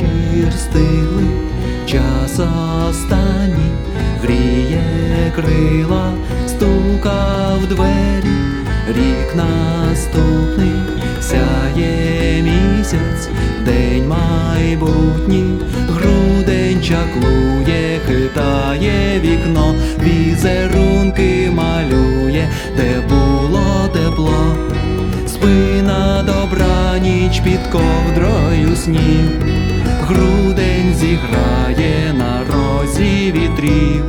вечір стигли, час останній. Гріє крила, стука в двері, рік наступний, сяє місяць, день майбутній, грудень чаклує, хитає вікно, візерунки малює, де було тепло. Спина добра ніч під ковдрою снів, грудень зіграє на розі вітрів.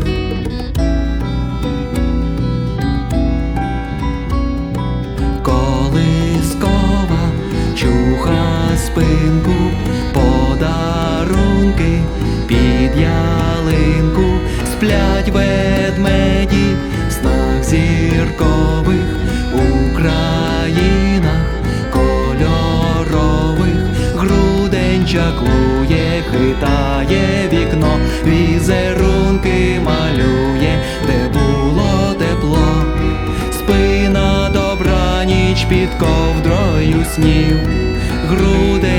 Колискова чуха спинку, подарунки під ялинку, сплять ведмеді в снах зіркових. У країнах кольорових, грудень чаклує, хитає вікно, візерунки малює, де було тепло. Спина добра ніч під ковдрою снів, грудень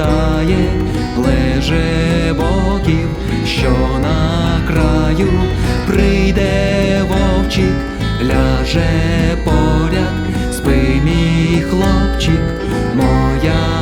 вітає, леже боків, що на краю прийде вовчик, ляже поряд, спи мій хлопчик, моя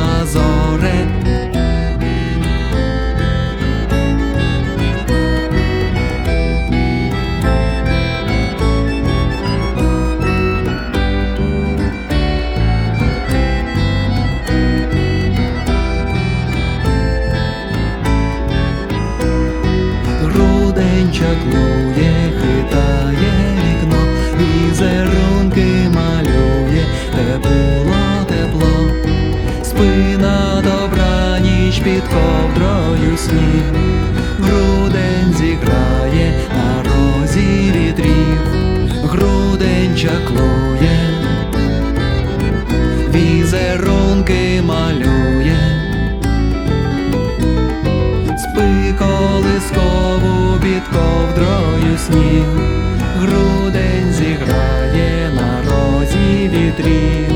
Грудень хитає вікно, візерунки малює, де було тепло, спина добра ніч під ковдрою сніг, грудень зіграє на розі вітрів, грудень чаклує, візерунки малює. Спи колискову ковдрою сніг, грудень зіграє на розі вітрів.